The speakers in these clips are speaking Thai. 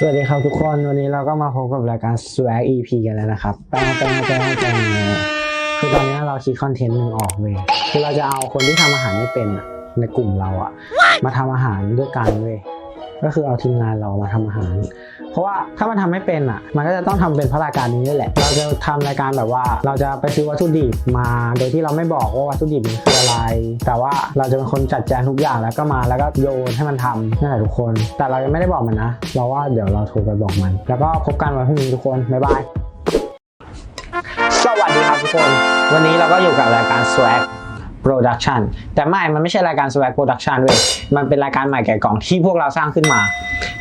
สวัสดีครับทุกคนวันนี้เราก็มาพบกับรายการ Swag EP กันแล้วนะครับแปลงแป้งแป้งแป้งคือตอนนี้เราคิดคอนเทนต์หนึ่งออกเว้ยคือเราจะเอาคนที่ทำอาหารไม่เป็นอะในกลุ่มเราอะมาทำอาหารด้วยกันเว้ย ก็คือเอาทีมงานเรามาทำอาหาร เพราะว่าถ้ามันทำไม่เป็นอะ มันก็จะต้องทำเป็นพราะรายการนี้นี่แหละ เราจะทำรายการแบบว่า เราจะไปซื้อวัตถุดิบมา โดยที่เราไม่บอกว่าวัตถุดิบมันคืออะไร แต่ว่าเราจะเป็นคนจัดแจงทุกอย่างแล้วก็มาแล้วก็โยนให้มันทำนั่นแหละทุกคน แต่เรายังไม่ได้บอกมันนะ เราว่าเดี๋ยวเราโทรไปบอกมัน แล้วก็พบกันวันพรุ่งนี้ทุกคน บ๊ายบาย สวัสดีครับทุกคน วันนี้เราก็อยู่กับรายการ Swag Production แต่ไม่ มันไม่ใช่รายการ Swag Production เว้ย มันเป็นรายการใหม่แก่กล่องที่พวกเราสร้างขึ้นมา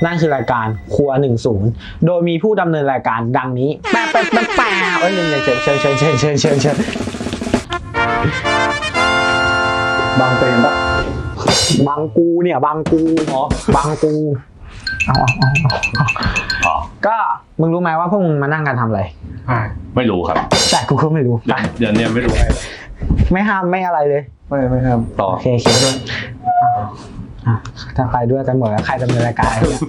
นั่นคือรายการครัว 10 โดยมีผู้ดำเนินรายการดังนี้แป๊บแป๊บแป๊บแป๊บเอ้ยเชิญเชิญเชิญเชิญเชิญเชิญเชิญบางเป็นปะบางกูเนี่ยบางกูเหรอบางกูเอาก็มึงรู้ไหมว่าพวกมึงมานั่งกันทำอะไร ไม่รู้ครับ ใช่กูก็ไม่รู้ เดี๋ยวนี้ไม่รู้ ไม่ห้ามไม่อะไรเลย ไม่ไม่ครับต่อ โอเคโอเคอะถ้าไปด้วยกันหมดแล้วใครดำเนินรายการเนี่ย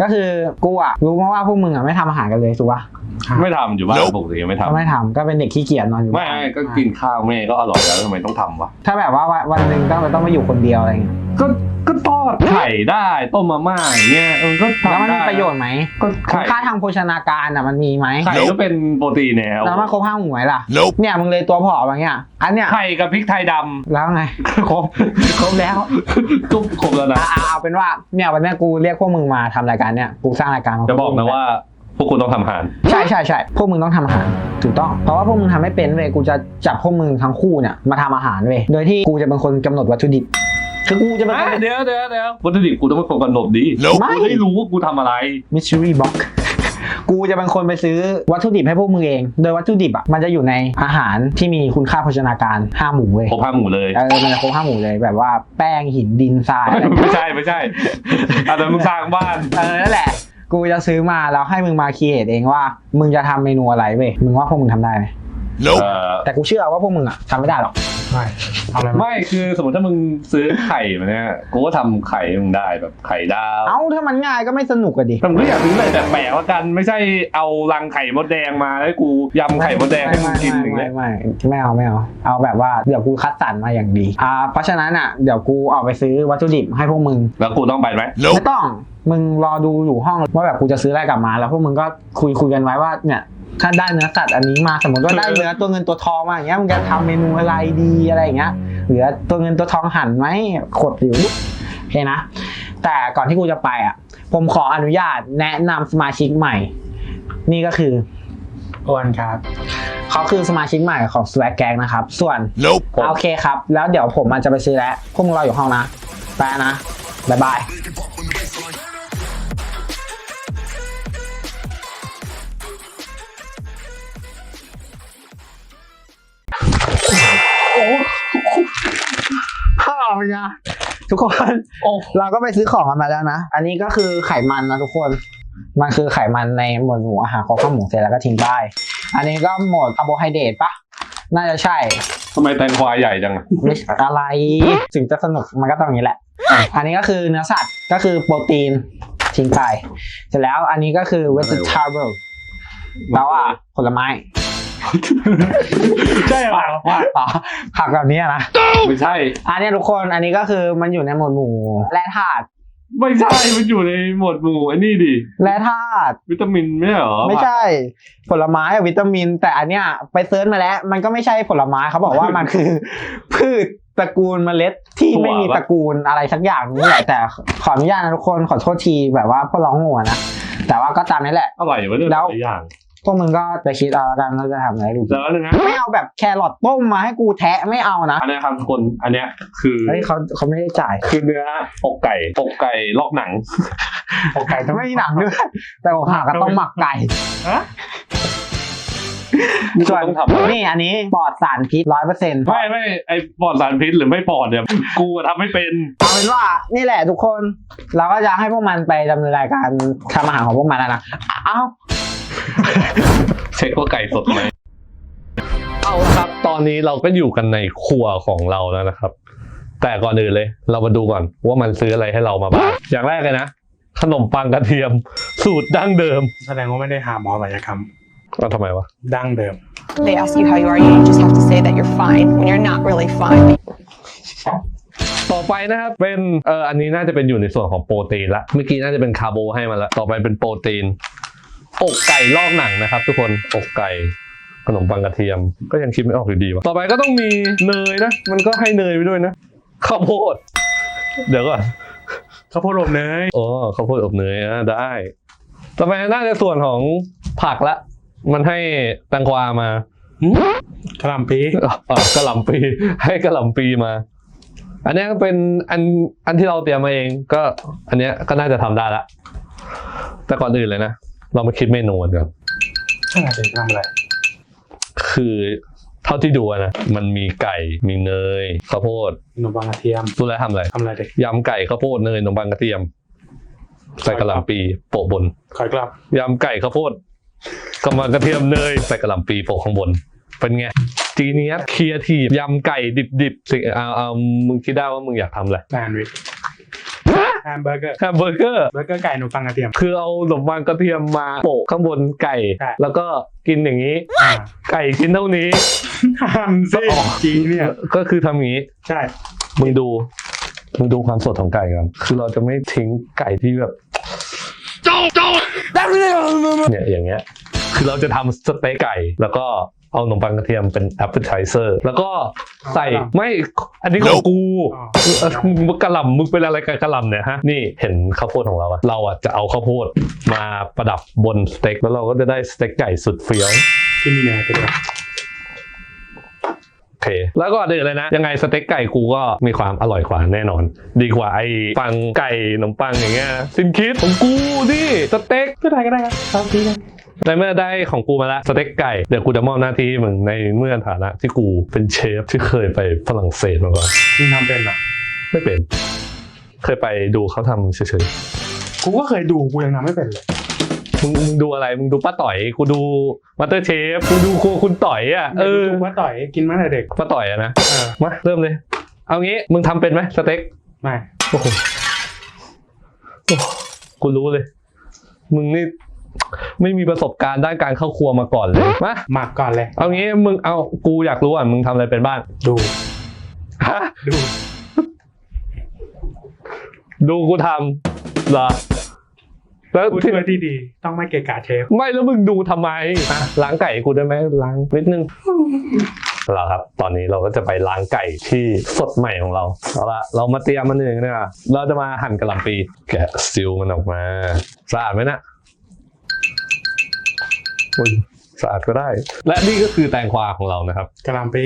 ก็คือกูอะรู้มาว่าพวกมึงอะไม่ทำอาหารกันเลยถูกปะ ไม่ทำอยู่บ้านปกติไม่ก็ทำไม่ทำก็เป็นเด็กขี้เกียจนอนอยู่ไม่บ้านไม่ก็กินข้าวแม่ก็อร่อยแล้วทำไมต้องทำวะถ้าแบบว่าวันวันหนึ่งต้องต้องมาอยู่คนเดียวอะไรเงี้ยก็ก็ทอดไข่ได้ต้มมาม่าอย่างเงี้ยเออก็แล้วมันทำได้มีประโยชน์ไหมก็คุณไข่ค่าทางโภชนาการอะมันมีไหมไข่ก็เป็นโปรตีนแนวแล้วมันครบห้าหมู่ไหมล่ะ Nope. เนี่ยมึงเลยตัวผอมอย่างเงี้ยอันเนี้ยไข่กับพริกไทยดแล้วไงครบครบแล้วำก็ครบแล้วนะ อะอะเอาเป็นว่าเนี่ยวันเนี้ยกูเรียกพวกมึงมาทำรายการเนี่ยกูสร้างรายการมาจะบอกนะว่า พวกคุณต้องทำอาหาร ใช่ใช่ใช่พวกมึงต้องทำอาหารถูกต้อง เพราะว่าพวกมึงทำไม่เป็นเว้ยกูจะจับพวกมึงทั้งคู่เนี่ยมาทำอาหารเว้ยโดยที่กูจะเป็นคนกำหนดวัตถุดิบคือกูจะเป็นคน เดี๋ยวเดี๋ยวเดี๋ยววัตถุดิบกูต้องเป็นคนกำหนดดี Nope. กูได้รู้ว่ากูทำอะไร มิชชัรี่บ็อกกูจะเป็นคนไปซื้อวัตถุดิบให้พวกมึงเอง โดยวัตถุดิบอะมันจะอยู่ในอาหารที่มีคุณค่าโภชนาการห้าหมู่เว้ยครบห้าหมู่เลยเออมันจะครบห้าหมู่เลยแบบว่าแป้งหินดินทรายอะไรอย่างเงี้ยไม่ใช่ไม่ใช่อาจจะมึงสร้างบ้าน เออนั่นแหละ กูจะซื้อมาแล้วให้มึงมาคีเอทเองว่า มึงจะทำเมนูอะไรเว้ยมึงว่าพวกมึงทำได้ไหม Nope. เอ่อแต่กูเชื่อว่าพวกมึงอะทำไม่ได้หรอกไม่ไม่คือสมมติถ้ามึงซื้อไข่มาเนี่ยกูก็ทำไข่ให้มึงได้แบบไข่ดาวเอ้าถ้ามันง่ายก็ไม่สนุกอะดิแต่มึงก็อยากซื้ออะไรแปลกๆว่ากัน ไม่ใช่เอารังไข่มดแดงมาแล้วกูยำไข่มดแดงให้มึงกินอย่างไม่เงี้ยไม่ไม่ไม่เอาไม่เอาเอาแบบว่าเดี๋ยวกูคัดสรรมาอย่างดีอ่าเพราะฉะนั้นอะเดี๋ยวกูออกไปซื้อวัตถุดิบให้พวกมึงแล้วกูต้องไปไหมไม่ Nope. ต้อง มึงรอดูอยู่ห้องว่าแบบกูจะซื้ออะไรกลับมา แล้วพวกมึงก็คุยคุยกันไว้ว่าเนี่ยถ้าได้เนื้อสัตว์อันนี้มาสมมติว่าได้เนื้อตัวเงินตัวทองมาอย่างเงี้ยมึงจะทำเมนูอะไรดีอะไรอย่างเงี้ยเหลือตัวเงินตัวทองหั่นไหมขดอยู่โอเคนะ แต่ก่อนที่กูจะไปอะ ผมขออนุญาตแนะนำสมาชิกใหม่ นี่ก็คืออ้วนครับเขาคือสมาชิกใหม่ของ Swag Gang นะครับ ส่วน Nope. โอเคครับ แล้วเดี๋ยวผมมันจะไปซื้อแล้วพวกมึงรออยู่ห้องนะไปนะ บ๊ายบาย เป็นไงทุกคนโอ้เราก็ไปซื้อของกันมาแล้วนะ อันนี้ก็คือไขมันนะทุกคน มันคือไขมันในหมวดหมู่อาหารของข้าวหมูเสร็จแล้วก็ทิ้งได้ อันนี้ก็หมวดคาร์โบไฮเดรตปะน่าจะใช่ทำไมแตงควายใหญ่จังอะไม่อะไร ถึงจะสนุกมันก็ต้องอย่างนี้แหละ อันนี้ก็คือเนื้อสัตว์ก็คือโปรตีนทิ้งไป เสร็จแล้วอันนี้ก็คือ vegetable แปลว่าผลไม้ ใช่เหรอผักต่อผักแบบนี้นะไม่ใช่ อันนี้ทุกคนอันนี้ก็คือมันอยู่ในหมวดหมู่แร่ธาตุไม่ใช่ มันอยู่ในหมวดหมู่ไอ้นี่ดิแร่ธาตุวิตามินไม่ใช่เหรอ ไม่ใช่ ผลไม้กับวิตามิน แต่อันเนี้ยไปเซิร์ชมาแล้ว มันก็ไม่ใช่ผลไม้เขาบอกว่ามันคือ พืชตระกูลเมล็ดที่ไม่มีตระกูลอะไรสักอย่างนี่แหละแต่ขออนุญาตนะทุกคนขอโทษทีแบบว่าพวกร้องงัวนะแต่ว่าก็ตามนี้แหละอร่อยวะเนี่ยแล้วหลายอย่าง พวกมึงก็ไปคิดเอาแล้วกันว่าจะทำอะไรดูแล้วนึงนะไม่เอาแบบแครอทต้มมาให้กูแทะไม่เอานะอันเนี้ยครับทุกคนอันเนี้ยคือเฮ้ยเขาเขาไม่ได้จ่ายคือเนื้ออกไก่อกไก่ลอกหนังอกไก่ต้องไม่มีหนังด้วยแต่อกหักก็ต้องหมักไก่ส่วนต้องทำอะไรนี่อันนี้ปลอดสารพิษร้อยเปอร์เซ็นต์ไม่ไม่ไอปลอดสารพิษหรือไม่ปลอดเนี่ยกูอะทำไม่เป็นเอาเป็นว่านี่แหละทุกคน เราก็จะให้พวกมันไปดำเนินรายการทำอาหารของพวกมันแล้วนะเอ้า เช็คว่าไก่สดไหมเอาละครับ ตอนนี้เราก็อยู่กันในครัวของเราแล้วนะครับ แต่ก่อนอื่นเลย เรามาดูก่อนว่ามันซื้ออะไรให้เรามาบ้างอย่างแรกเลยนะ ขนมปังกระเทียม สูตรดั้งเดิมแสดงว่าไม่ได้หาหมอศัลยกรรมเอาทำไมวะ ดั้งเดิม They ask you how you are, you just have to say that you're fine when you're not really fine. ต่อไปนะครับเป็นเอออันนี้น่าจะเป็นอยู่ในส่วนของโปรตีนละเมื่อกี้น่าจะเป็นคาร์โบให้มาแล้วต่อไปเป็นโปรตีน อกไก่ลอกหนังนะครับ ทุกคนอกไก่ขนมปังกระเทียม ก็ยังคิดไม่ออกอยู่ดีวะต่อไปก็ต้องมีเนยนะ มันก็ให้เนยไปด้วยนะข้าวโพด เดี๋ยวก่อนข้าวโพดอบเนยโอ้ข้าวโพดอบเนยอะได้ ต่อไปน่าจะส่วนของผักละ มันให้แตงกวามากระหล่ำปีอะกระหล่ำปีให้กระหล่ำปีมา อันเนี้ยเป็นอันอันที่เราเตรียมมาเอง ก็ อันเนี้ยก็น่าจะทำได้ละแต่ก่อนอื่นเลยนะ เรามาคิดเมนูกันก่อนขนาดเด็กทำอะไร คือเท่าที่ดูอะนะ มันมีไก่ มีเนย ข้าวโพดขนมปังกระเทียมรู้แล้วทำอะไร ทำอะไรเด็กยำไก่ข้าวโพดเนยขนมปังกระเทียม ใส่กระหล่ำปีโปะบนคอยกลับยำไก่ข้าวโพดกำมันกระเทียมเนยใส่กระหล่ำปีโปะข้างบน เป็นไงจีเนียสเคลียร์ทียำไก่ดิบๆสิเอาเอามึงคิดได้ว่ามึงอยากทำอะไรแซนด์วิช แฮมเบอร์เกอร์แฮมเบอร์เกอร์เบอร์เกอร์ไก่ขนมปังกระเทียม คือเอาขนมปังกระเทียมมาโปะข้างบนไก่ ใช่ แล้วก็กินอย่างนี้ อ่าไก่ชิ้นเท่านี้ทำสิจริงเนี่ยก็คือทำอย่างนี้ ใช่ มึงดู มึงดูความสดของไก่กันคือเราจะไม่ทิ้งไก่ที่แบบเนี่ยอย่างเงี้ย คือเราจะทำสเต็กไก่ แล้วก็ เอาขนมปังกระเทียมเป็น appetizer แล้วก็ใส่ไม่อันนี้ของกูอ๋อเออมึงกระหล่ำมึงเป็นอะไรกับกระหล่ำเนี่ยฮะนี่เห็นข้าวโพดของเราอะเราอะจะเอาข้าวโพดมาประดับบนสเต็กแล้วเราก็จะได้สเต็กไก่สุดเฟี้ยวที่มีเนยไปด้วยโอเคแล้วก็อื่นเลยนะ ยังไงสเต็กไก่กูก็มีความอร่อยกว่าแน่นอน ดีกว่าไอ้ปังไก่ขนมปังอย่างเงี้ยสินคิดของกูนี่สเต็กก็ได้ก็ได้ครับตามที่นะ ในเมื่อได้ของกูมาละสเต็กไก่เดี๋ยวกูจะมอบหน้าที่ให้มึงในเมื่อฐานะที่กูเป็นเชฟที่เคยไปฝรั่งเศสมาก่อนมึงทำเป็นเหรอไม่เป็น เคยไปดูเขาทำเฉยกูก็เคยดูกูยังทำไม่เป็นเลยๆมึงมึงดูอะไรมึงดูป้าต่อยกูดูมาสเตอร์เชฟกูดูครัวคุณต่อยอะเออกูว่าต่อยกินมาแต่เด็กป้าต่อยอะนะเออมาเริ่มเลย เอางี้มึงทำเป็นไหมสเต็ก ไม่โอ้โหโอ้โหกูรู้เลย มึงนี่ ไม่มีประสบการณ์ด้านการเข้าครัวมาก่อนเลยมาหมักก่อนเลย เอางี้มึงเอากูอยากรู้อะมึงทำอะไรเป็นบ้างดูฮะดู ดูกูทำเหรอแล้วกูที่ช่วยที่ดีต้องไม่เกะกะเชฟไม่แล้วมึงดูทำไมอะล้างไก่กูได้ไหมล้างนิดนึงเอาละครับ ตอนนี้เราก็จะไปล้างไก่ที่สดใหม่ของเราเอาละเรามาเตรียมมันหนึ่งเนี่ยเราจะมาหั่นกระหล่ำปี แกะซิลมันออกมาสะอาดไหมนะอุ้ย สะอาดก็ได้ และนี่ก็คือแตงกวาของเรานะครับกระหล่ำปี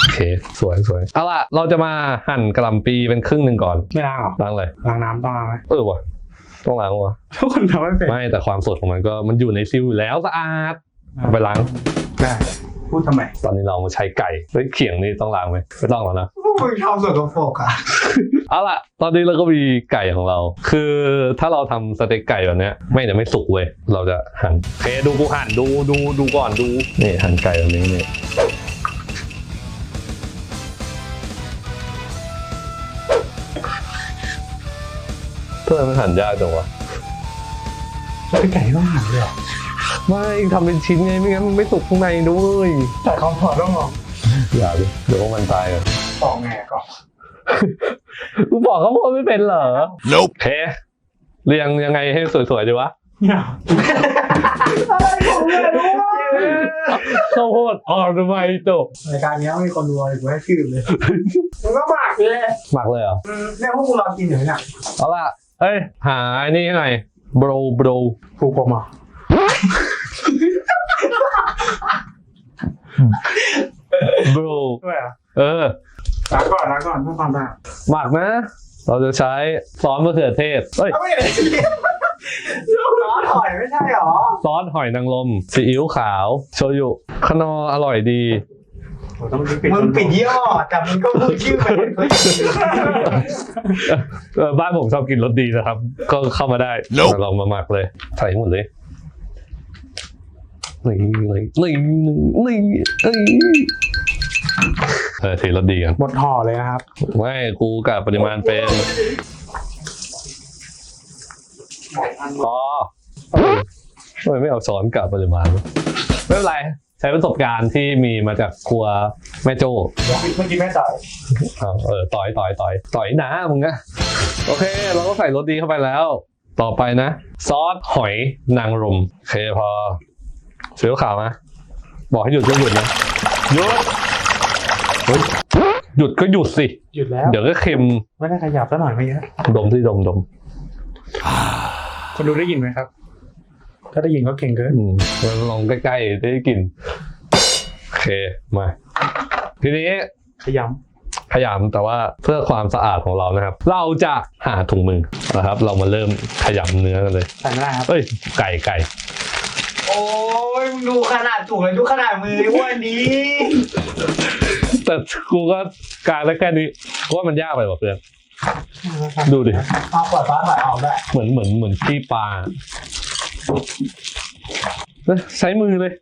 โอเคสวยสวยเอาล่ะเราจะมาหั่นกระหล่ำปีเป็นครึ่งหนึ่งก่อนไม่ล้างหรอล้างเลยล้างน้ำต้องล้างไหมเออวะต้องล้างวะทุกคนทำไม่เป็นไม่แต่ความสดของมันก็มันอยู่ในซิลอยู่แล้วสะอาดเอาไปล้างได้ พูดทำไมตอนนี้เรามาใช้ไก่เฮ้ยเขียงนี่ต้องล้างไหมไม่ต้องแล้วนะพวกมึงชอบสกปรกอะ เอาล่ะ ตอนนี้เราก็มีไก่ของเรา คือถ้าเราทำสเต็กไก่แบบเนี้ยไม่จะไม่สุกเว้ย เราจะหั่นโอเคดูกูหั่นดูดูดูก่อนดู นี่หั่นไก่แบบนี้นี่เพื่อมันหั่นยากจังวะเป็นไก่ที่ต้องหั่นเลยเหรอ ไม่ทำเป็นชิ้นไงไม่งั้นมันไม่สุกข้างในด้วยแต่คอมพอร์ตต้องลองอย่าดิเดี๋ยวพวกมันตายกันปอกแง่ก่อนกูบอกเขาพูดไม่เป็นเหรอ Nope. โอเคเรียงยังไงให้สวยๆดีวะเนี่ยอะไรของมึงรู้วะข้าวโพดออร์ไมโตรายการนี้ไม่มีคนดูเลยกูให้ชื่อเลยมึงก็หมักเลยหมักเลยเหรออืมเนี่ยพวกกูรอกินอยู่เนี่ยเอาล่ะเอ้ยหาไอ้นี่ให้หน่อยโบรโบรผูกผมเหรอะ โบรด้วยอะเออ ล้างก่อนล้างก่อนเพื่อความสะอาดหมักนะ เราจะใช้ซอสมะเขือเทศเอ้ย เอาไม่ได้ล้อถอยไม่ใช่หรอซอสหอยนางรมซีอิ๊วขาว โชยุขนออร่อยดีมึงปิดยี่ห้อแต่มึงก็พูดชื่อไปเลยเออบ้านผมชอบกินรสดีนะครับ ก็เข้ามาได้ Nope ลองมาหมักเลย ใส่หมดเลย นี่นี่นี่นี่เอ้ยเออทีรสดีกันหมดห่อเลยนะครับ ไม่กูกับปริมาณเป็นพอเอทำไมไม่เอาช้อนกะปริมาณวะไม่เป็นไร ใช้ประสบการณ์ที่มีมาจากครัวแม่โจ้เมื่อกี้แม่ต่อยอ้าเออต่อยต่อยต่อยต่อยนะมึงนะโอเค เราก็ใส่รสดีเข้าไปแล้ว ต่อไปนะ ซอสหอยนางรมโอเคพอ สีขาวมาบอกให้หยุดก็หยุดนะหยุดเฮ้ยหยุดก็หยุดสิ หยุดแล้วเดี๋ยวก็เค็มไม่ได้ขยับซะหน่อยไม่เยอะดมที่ดมดมคนดูได้ยินไหมครับ ถ้าได้ยินก็เก่งเกินอืมลองใกล้ๆได้กลิ่นโอเคมา ทีนี้ขยพยายามแต่ว่าเพื่อความสะอาดของเรานะครับ เราจะหาถุงมือนะครับ เรามาเริ่มขยำเนื้อกันเลยำใส่ไม่ได้ครับเอ้ยไก่ไก่โอ้ ยมึงดูขนาดถูกเลยดูขนาดมืออ้วนนี้แต่กูก็กลางได้แค่นี้กูว่ามันยากไปกว่าเพื่อนดูดิเอาปล่อยฟ้าถ่ายออกได้เหมือนเหมือนเหมือนขี้ปลาเอ้ยใช้มือเลย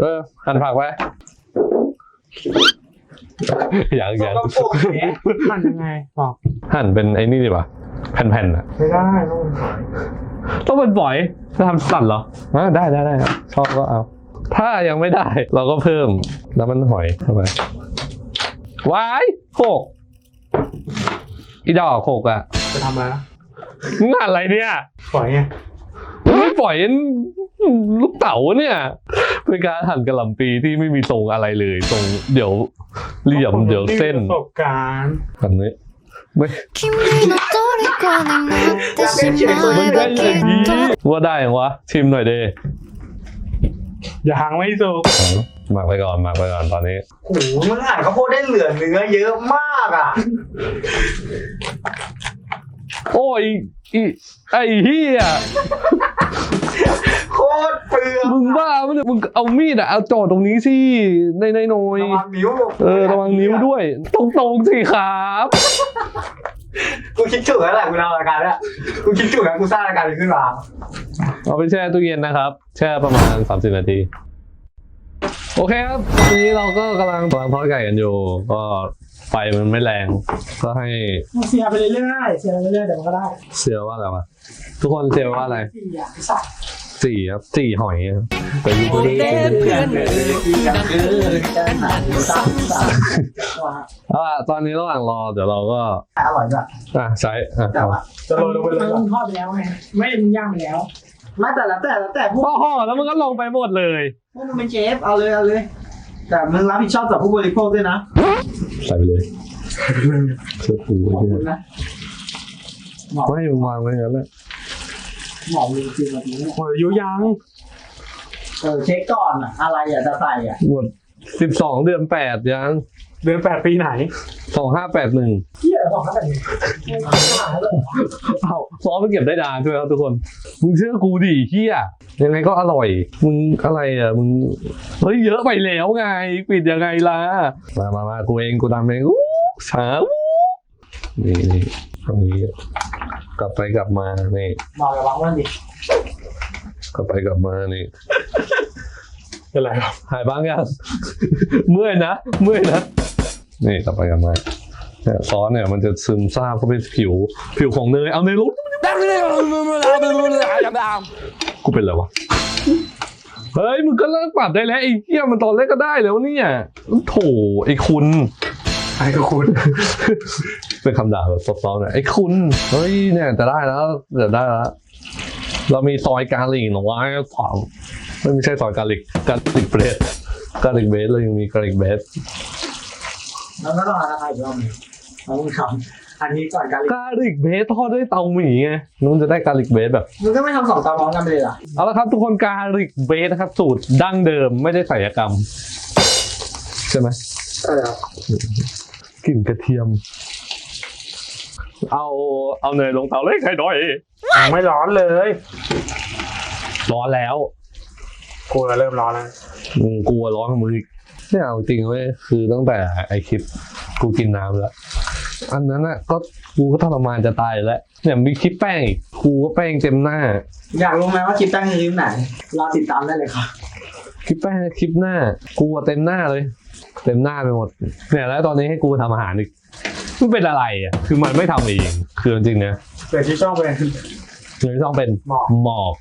เออหั่นผักไว้อย่างอย่างต้องโป่งเนี้ยมันยังไงบอกหั่นเป็นไอ้นี่ดีป่ะแผ่นๆอะ ไม่ได้ต้องถอยต้องเป็นฝอย จะทำสั่นเหรออ่าได้ได้ได้ครับชอบก็เอา ถ้ายังไม่ได้เราก็เพิ่มน้ำมันหอยเข้าไปว้ายโขกอีดอกโขกอะจะทำอะไรนะมึงอะไรเนี่ยปล่อยไงมึงไม่ปล่อยลูกเต๋าเนี่ยเป็นการหั่นกระหล่ำปีที่ไม่มีทรงอะไรเลยทรงเดี๋ยวเหลี่ยมเดี๋ยวเส้นประสบการณ์แบบนี้ ไม่มันก็อย่างนี้ว่าได้ยังวะชิมหน่อยเดอย่าหางไม่สุกหมักไปก่อนหมักไปก่อนตอนนี้โอ้โหมึงหั่นข้าวโพดได้เหลือเนื้อเยอะมากอะ โอ้ยไอ้เฮีย โคตรเปลืองมึงบ้ามั้ยมึงเอามีดอะเอาจอดตรงนี้สิในในหน่อยระวังนิ้วเออระวังนิ้วด้วยตรงๆสิครับ กูคิดถูกแล้วแหละกูทำรายการแล้วกูคิดถูกแล้วกูสร้างรายการนี้ขึ้นมาเอาไปแช่ตู้เย็นนะครับ แช่ประมาณ 30 นาที โอเคครับ ตอนนี้เราก็กำลังกำลังทอดไก่กันอยู่ ก็ไฟมันไม่แรง ก็ให้เสียไปเรื่อยๆเสียไปเรื่อยๆเดี๋ยวมันก็ได้เซียวว่าอะไรวะทุกคนเซียวว่าอะไร สี่อย่างที่สัตว์ สี่ครับสี่หอยครับไปดูไปดูเพื่อนเออดังเออกันหันซ้ำซ้ำว่าตอนนี้ระหว่างรอเดี๋ยวเราก็อร่อยด้วยอะใช้อะเอาจะโรยลงไปเลยมันทอดไปแล้วไงไม่มึงย่างไปแล้วม่แต่ละแต่ละแต่พวกพ่อห่อแล้วมันก็ลงไปหมดเลยพวกมึงเป็นเชฟเอาเลยเอาเลย แต่มึงรับผิดชอบต่อผู้บริโภคด้วยนะใส่ไปเลยเสื้อผูขอบคุณเนี่ยนะไม่มึงวางไว้อย่างนั้นแหละ หมอมีจริงแบบนี้หมดอายุยังเออเช็คก่อนอะอะไรอะจะใส่อะหมดสิบสองเดือนแปดยังเดือนแปดปีไหนสองห้าแปดหนึ่งเที่ยบอกเขาแบบนี้เอาซอสมันเก็บได้นานใช่ไหมครับทุกคน มึงเชื่อกูดิเฮียยังไงก็อร่อย มึงอะไรอะมึงเฮ้ยเยอะไปแล้วไง ปิดยังไงล่ะ มามามากูเองกูทำเองอู้ช้าอู้ นี่นี่ตรงนี้กลับไปกลับมานี่หมอระวังมันดิกลับไปกลับมานี่เป็นไรครับหายบ้างยัง เมื่อยนะ เมื่อยนะ นี่กลับไปกลับมาเนี่ยซอสเนี่ยมันจะซึมซาบเข้าไปผิว ผิวของเนย เอาเนยลงกูเป็นอะไรวะ เฮ้ย มึงก็เลิกปรับได้แล้วไอ้เหี้ยมันตอนแรกก็ได้แล้วเนี่ยโถไอ้คุณ ใครก็คุณเป็นคำด่าแบบซอฟต์ๆหน่อยไอ้คุณเฮ้ยเนี่ยจะได้แล้วเดี๋ยวได้แล้วเรามีซอยกาลิกหนูว่าสองไม่ใช่ซอยกาลิกกาลิกเบรดกาลิกเบสเรายังมีกาลิกเบสแล้วก็ต้องหาอะไรอีกรอบหนึงเอามึงทำอันนี้ก่อนการกาลิกเบสทอดด้วยเตาหมี่ไงนู้นจะได้กาลิกเบสแบบมึงก็ไม่ทำสองเตาพร้อมกันไปเลยเหรอเอาละครับทุกคนกาลิกเบสนะครับสูตรดั้งเดิมไม่ได้ใส่ยกรรม ใช่ไหมเออ กลิ่นกระเทียม เอาเอาเนยลงเตาเลยใครด้อยยังไม่ร้อนเลยร้อนแล้วกูเริ่มร้อนแล้วมึงกลัวร้อนกับมืออีกเนี่ยเอาจริงเว้ยคือตั้งแต่ไอคลิปกูกินน้ำแล้วอันนั้นอะก็กูก็ทรมานจะตายอยู่แล้วเนี่ยมีคลิปแป้งอีกกูก็แป้งเต็มหน้า อยากรู้ไหมว่าคลิปตั้งคลิปไหนรอติดตามได้เลยค่ะคลิปแป้งคลิปหน้ากูอะเต็มหน้าเลย เต็มหน้าไปหมดเนี่ยแล้วตอนนี้ให้กูทำอาหารอีกมันเป็นอะไรอะคือมันไม่ทำเองคือจริงๆนะเปิดที่ช่องเป็นเนื้อช่องเป็นหมอก หมอก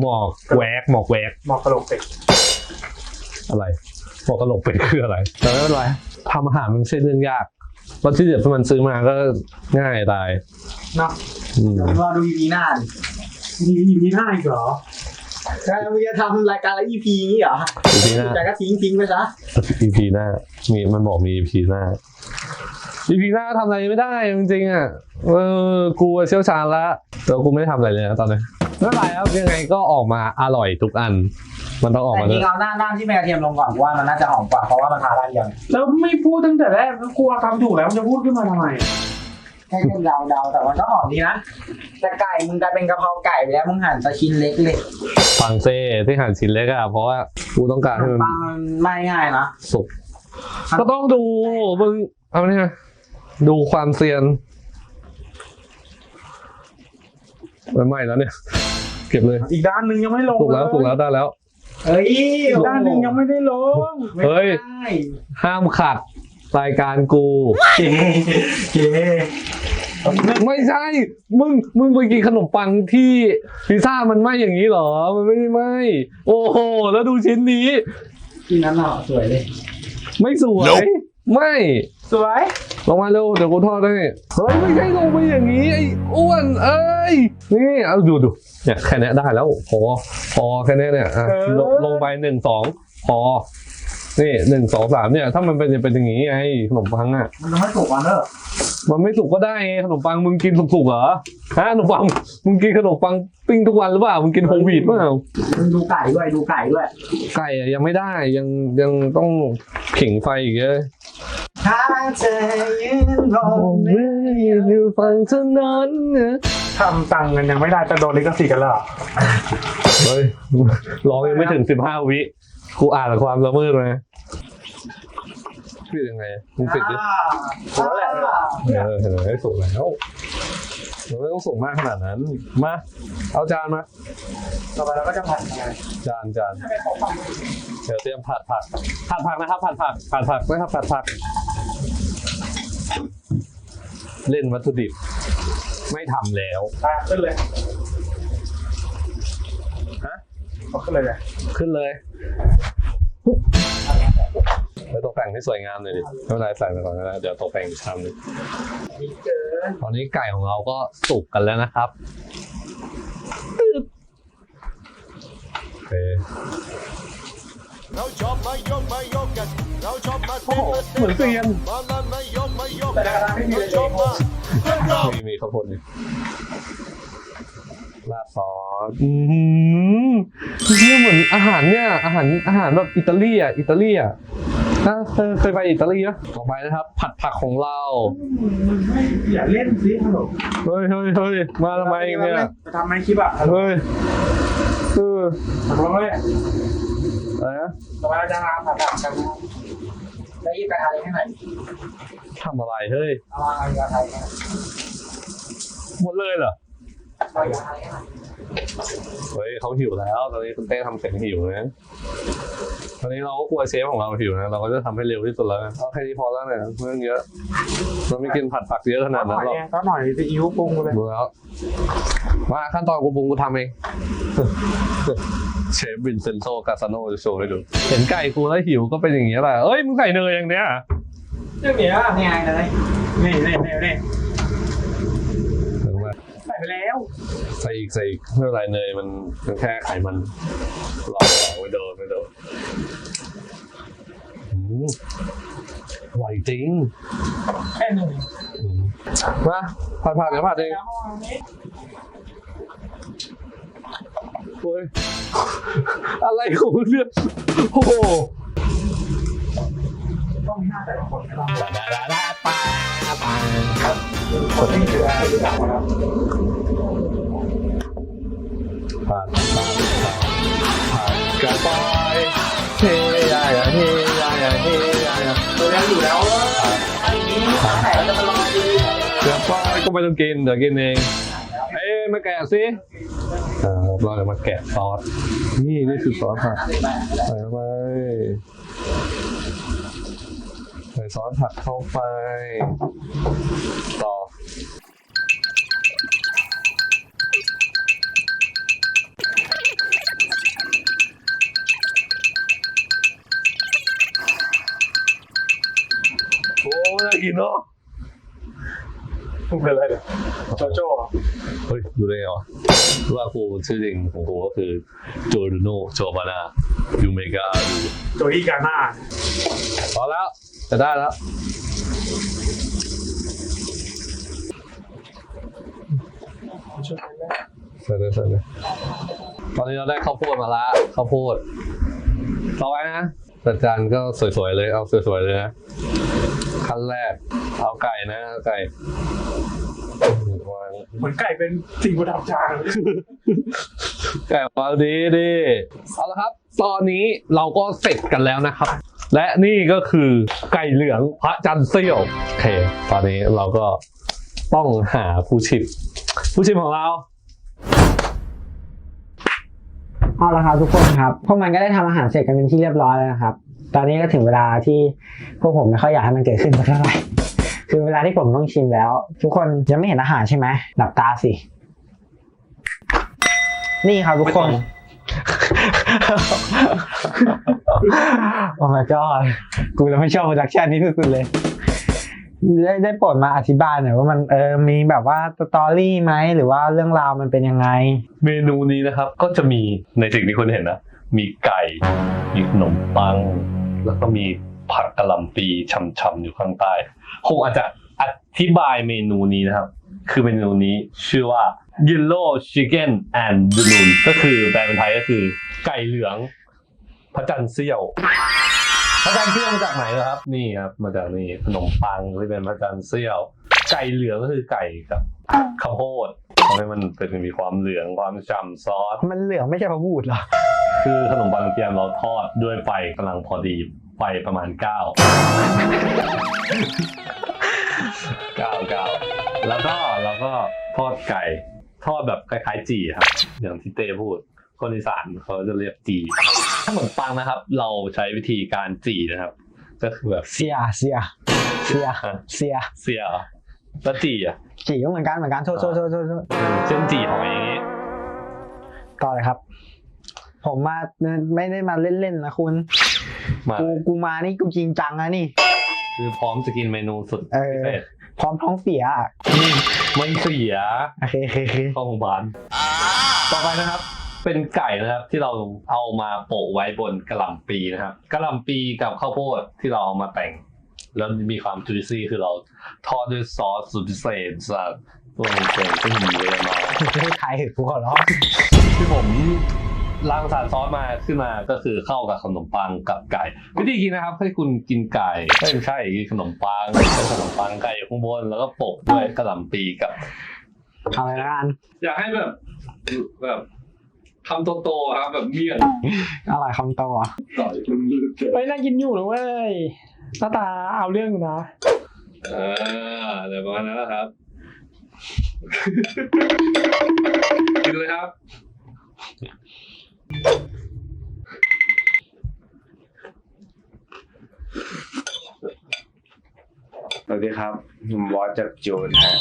หมอกแวกหมอกแวกหมอกกระโหลกเป็ดอะไรหมอกกระโหลกเป็ดคืออะไรแต่ไม่เป็นไรทำอาหารมันไม่ใช่เรื่องยากวัตถุดิบที่มันซื้อมาก็ง่ายตายเนาะอืมรอดู EP หน้าดิมีมีหน้าอีกเหรอใช่ มึงจะทำรายการละ EP นี้เหรออีพีหน้าแต่ก็ทิ้งทิ้งไปซะอีพีหน้า มีมันบอกมีอีพีหน้าอีพีหน้าทำอะไรไม่ได้จริงๆอะเออกูเชี่ยวชาญละแต่กูไม่ได้ทำอะไรเลยนะตอนนี้ไม่เป็นไรครับยังไงก็ออกมาอร่อยทุกอัน มันต้องออกแต่มาจเลริยงๆเอาหน้าหน้าที่แม่กระเทียมลงก่อนกูว่ามันน่าจะหอมกว่าเพราะว่ามันทาได้ยังแล้วไม่พูดตั้งแต่แรกก็กลัวทำถูกแล้วมันจะพูดขึ้นมาทำไม แค่เดาเดาๆแต่มันก็หอมดีนะแต่ไก่มึงกลายเป็นกะเพราไก่ไปแล้วมึงหั่นแต่ชิ้นเล็กเลยฟังเซ่ที่หั่นชิ้นเล็กอะเพราะว่ากูต้องการให้มันปังมันไม่ง่ายนะสุกก็ต้องดูมึงเอาเนี่ยดูความเซียนมันไหม้แล้วเนี่ย เก็บเลย อีกด้านหนึ่งยังไม่ลงสุกแล้วสุกแล้วได้แล้วเอ้ยอีกด้านหนึ่งยังไม่ได้ลงเฮ้ยไม่ได้ห้ามขัดรายการกู เก๋เก๋ ไม่ใช่ มึง มึงไปกินขนมปังที่พิซซ่ามันไหมอย่างนี้เหรอ มันไม่ได้ไหมโอ้โห แล้วดูชิ้นนี้ กินนั้นหล่อสวยเลย ไม่สวย ไม่ สวย ลงมาเร็ว เดี๋ยวกูทอดให้เฮ้ย ไม่ใช่ลงไปอย่างนี้ ไอ้อ้วน เอ้ย นี่ เอาดูดูเนี่ยแค่เนี้ยได้แล้ว พอ พอแค่เนี้ยเนี่ยอะลงลงไปหนึ่งสองพอ นี่หนึ่งสองสามเนี่ย ถ้ามันเป็นเป็นอย่างนี้ไงขนมปังอะ มันต้องให้สุกก่อนเนอะมันไม่สุกก็ได้ไงขนมปังมึงกินสุกๆเหรอฮะขนมปังมึงกินขนมปังปิ้งทุกวันหรือเปล่ามึงกินโฮมวีดเปล่ามึงดูไก่ด้วยดูไก่ด้วย ไก่อะยังไม่ได้ยังยังต้องขิงไฟอีกเยอะถ้าเธอยืนรออยู่ฝั่งถนนนะทำตังค์กันยังไม่ได้จะโดนลิขสิทธิ์กันแล้วเหรอเฮ้ยร้องยังไม่ถึงสิบห้าวิกูอ่านความละเมิดมา ปิดยังไงมึงปิดดิสุกแล้วแหละเออเห็นไหมสุกแล้วมันไม่ต้องสุกมากขนาดนั้น มา เอาจานมา ต่อไปเราก็จะผัดไงจานจานเดี๋ยวเตรียมผัดผัก ผัดผักนะครับ ผัดผัก ผัดผักนะครับ ผัดผัก เล่นวัตถุดิบ ไม่ทำแล้วอะขึ้นเลย ฮะเอาขึ้นเลยเลย ขึ้นเลย ไปตกแต่งให้สวยงามหน่อยดิไม่เป็นไรใส่ไปก่อนก็ได้เดี๋ยวตกแต่งอีกชามหนึงตอนนี้ไก่ของเราก็สุกกันแล้วนะครับตึ๊ดโอเคเราชอบมายกมายกกันเราชอบมาโอ้เต้นโหมาเหมือนเซียนมามามายกมายกกันเราชอบมาเรามีมีข้าวโพดนี่ราดซอสอืมเนี่ยเหมือนอาหารเนี่ยอาหารอาหารแบบอิตาลีอะอิตาลีอะอะ เคยเคยไปอิตาลีปะต่อไปนะครับ ผัดผักของเรา อย่าเล่นสิฮัลโหลเฮ้ยเฮ้ยเฮ้ยมาทำไมเนี่ยจะทำไหมคลิปอะฮัลโหลเฮ้ยเออตกลงเลยอะไรนะต่อไปเราจะทำผัดผักกันแล้วหยิบกระทะเล็กให้หน่อยทำอะไรเฮ้ยเอาวางเอากระทะเล็กให้หน่อยหมดเลยเหรอ เอากระทะเล็กให้หน่อยเฮ้ยเขาหิวแล้ว ตอนนี้คุณเต้ทำเสร็จหิวนะตอนนี้เราก็กลัวเชฟของเราหิวนะเราก็จะทำให้เร็วที่สุดแล้วนะเอาแค่นี้พอแล้วเนี่ยเรื่องเยอะเราไม่กินผัดผักเยอะขนาดหน่นั้อนยหรอกเองก็หน่อยซีอิ๊วปรุงเลยดูแล้วมาขั้นตอนกูปรุงกูทำเองเชฟวินเซนโซกาซาโนจะโชว์ให้ดูเห็นไก่กูแล้วหิวก็เป็นอย่างนี้ยแหละเอ้ยมึงใส่เนยอย่างเนี้ยเรื่องเนี้ยนี่ไงเลยนี่นี่นี่นี่ถึงมา ใส่ไปแล้วใส่อีกใส่อีกไม่เป็นไรเนยมันมันแค่ไขมันรอไม่โดนไม่โดนอืมอร่อยจริงแค่หนึ่งอืมมาผัดผักเดี๋ยวผัดเองโอ้ย อะไรของมึงเนี่ยโอ้โหต้องมีหน้าแต่ละคนนะครับ คนที่เหลือรู้จักครับผัดผัดผัดกระปายเฮียยาเฮียยาเฮียยาตัวนี้อยู่แล้วอันนี้ขาไก่เราจะมารอดีกระปายก็ไม่ต้องกินเดี๋ยวกินเองเอ้มาแกะสิอ่าเราจะมาแกะซอสนี่นี่คือซอสผักใส่เข้าไป ซอสผักเข้าไป ต่อ โอ้น่ากินเนาะเป็นอะไรเนี่ยโจโจ้เหเฮ้ยดูได้ไงวะว่ากูชื่อจริงของกูก็คือโจดูโนโจบานายูเมกาโจอีกาน่าพอแล้ว จะได้แล้วใส่เลยใส่เลยตอนนี้เราได้ข้าวโพดมาละข้าวโพดต่อไปนะแต่จานก็สวยๆเลย เอาสวยๆเลยนะขั้นแรก เอาไก่นะเอาไก่วางเหมือนไก่เป็นสิ่งประดับจานไก่วางดีดีเอาละครับ ตอนนี้เราก็เสร็จกันแล้วนะครับ และนี่ก็คือไก่เหลืองพระจันทร์เสี้ยวโอเคตอนนี้เราก็ต้องหาผู้ชิมผู้ชิมของเราเอาละครับทุกคนครับพวกมันก็ได้ทำอาหารเสร็จกันเป็นที่เรียบร้อยแล้วนะครับ ตอนนี้ก็ถึงเวลาที่พวกผมไม่ค่อยอยากให้มันเกิดขึ้นสักเท่าไหร่คือเวลาที่ผมต้องชิมแล้ว ทุกคนยังไม่เห็นอาหารใช่ไหมหลับตาสิ นี่ครับทุกคน โอ้ my god กูจะไม่ชอบโปรดักชันนี้สุดๆเลย ได้ได้โปรดมาอธิบายหน่อยว่ามันเออมีแบบว่าสตอรี่ไหมหรือว่าเรื่องราวมันเป็นยังไง เมนูนี้นะครับก็จะมีในสิ่งที่คุณเห็นนะ มีไก่ มีขนมปัง แล้วก็มีผักกะหล่ำปีช่ำๆอยู่ข้างใต้คงอาจจะ อธิบายเมนูนี้นะครับ คือเมนูนี้ชื่อว่า Yellow Chicken and the Moon ก็คือแปลเป็นไทยก็คือ ไก่เหลืองพระจันทร์เสี้ยวพระจันทร์เสี้ยวมาจากไหนเหรอครับ นี่ครับมาจากนี่ขนมปังที่เป็นพระจันทร์เสี้ยว ไก่เหลืองก็คือไก่กับข้าวโพดทำให้มันเป็นมีความเหลืองความฉ่ำซอสมันเหลืองไม่ใช่พระบูดเหรอคือขนมปังเทียมเราทอดด้วยไฟกำลังพอดีไฟประมาณเก้า เก้าเก้าแล้วก็เราก็ทอดไก่ ทอดแบบคล้ายๆจีครับ อย่างที่เต้พูด คนอีสานเขาจะเรียกจีขนมปังนะครับ เราใช้วิธีการจีนะครับ ก็คือแบบเสียเสียเสียเสียเสียเหรอแล้วจีอะจีก็เหมือนกันเหมือนกันโทษโทษโทษโทษโทษเช่นจีหอยอย่างงี้ต่อเลยครับ ผมมาไม่ได้มาเล่นๆนะคุณมากูกูมานี่กูจริงจังนะนี่ คือพร้อมจะกินเมนูสุดเออพิเศษพร้อมท้องเสียอะไม่เสียโอเคโอเคโอเคเข้าโรงพยาบาลต่อไปนะครับ เป็นไก่นะครับที่เราเอามาโปะไว้บนกระหล่ำปีนะครับกระหล่ำปีกับข้าวโพดที่เราเอามาแต่ง แล้วมีความจุยซี่คือเราทอดด้วยซอสสุดพิเศษจากตัวเองซึ่งมีเยอะมาก ไม่ใครเหตุกูขอร้องที่ผม รังสรรค์ซอสมาขึ้นมาก็คือเข้ากับขนมปังกับไก่ วิธีกินนะครับให้คุณกินไก่ไม่ใช่กินขนมปังใช้ขนมปังไก่อยู่ข้างบนแล้วก็โปะด้วยกระหล่ำปีกับเอาเลยละกันอยากให้แบบแบบคำโตๆครับแบบเมี่ยงอร่อยคำโตอะต่อยมันลื่นเกินไปนั่งกินอยู่นะเว้ยหน้าตาเอาเรื่องอยู่นะอ่าเดี๋ยวประมาณนั้นแหละครับกินเลยครับ สวัสดีครับผมบอสจากจูนฮะ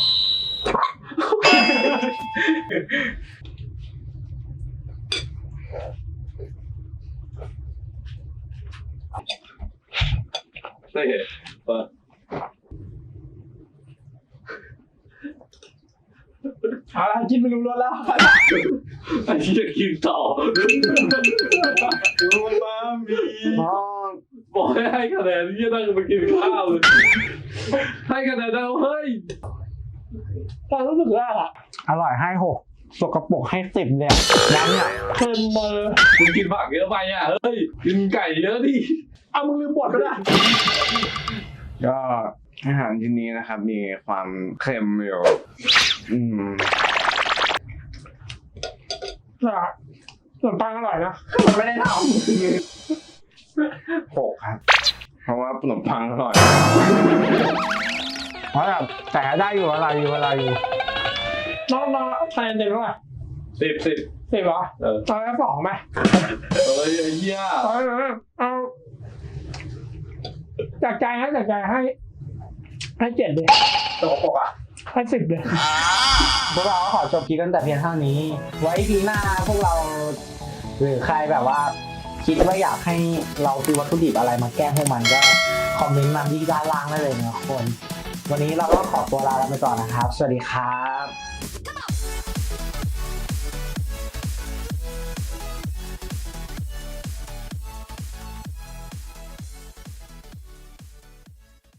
ไม่เห็นว่าเอาละกิน ไม่รู้รสแล้วไอ้ที่จะกินต่อมามีอ๋อบอกให้ให้คะแนนที่จะนั่งมากินข้าวเลยให้คะแนนแล้วเฮ้ยตอนรู้สึกว่าอะอร่อยให้หกสกปรกให้สิบเลยอะย้ำเนี่ยเค็มมาเลยคุณกินผักเยอะไปอะเฮ้ยกินไก่เยอะดิเอามึงลืมบทไปละก็อาหารที่นี้นะครับ มีความเค็มอยู่อืม แต่ส่วนปังอร่อยนะมันไม่ได้ทหกครับ เพราะว่าขนมปังอร่อยำเพราะแบบแต่ได้อยู่อะไรอยู่อะไรอยู่น้องน้องคะแนนเต็มเท่าไหร่สิบสิบสิบเหรอเออตอนแรกสองไหมเฮ้ยไอ้เหี้ยเอาเอาจากใจให้จากใจให้ให้เจ็ดเลยสกปรกอะ คลาสิบเลย พวกเราก็ขอจบคลิปกันแต่เพียงเท่านี้ ไว้ทีหน้าพวกเรา หรือใครแบบว่า คิดว่าอยากให้เราซื้อวัตถุดิบอะไรมาแกล้งพวกมันก็คอมเมนต์มาที่ด้านล่างได้เลยนะทุกคน วันนี้เราก็ขอตัวลาไปก่อนนะครับ สวัสดีครับ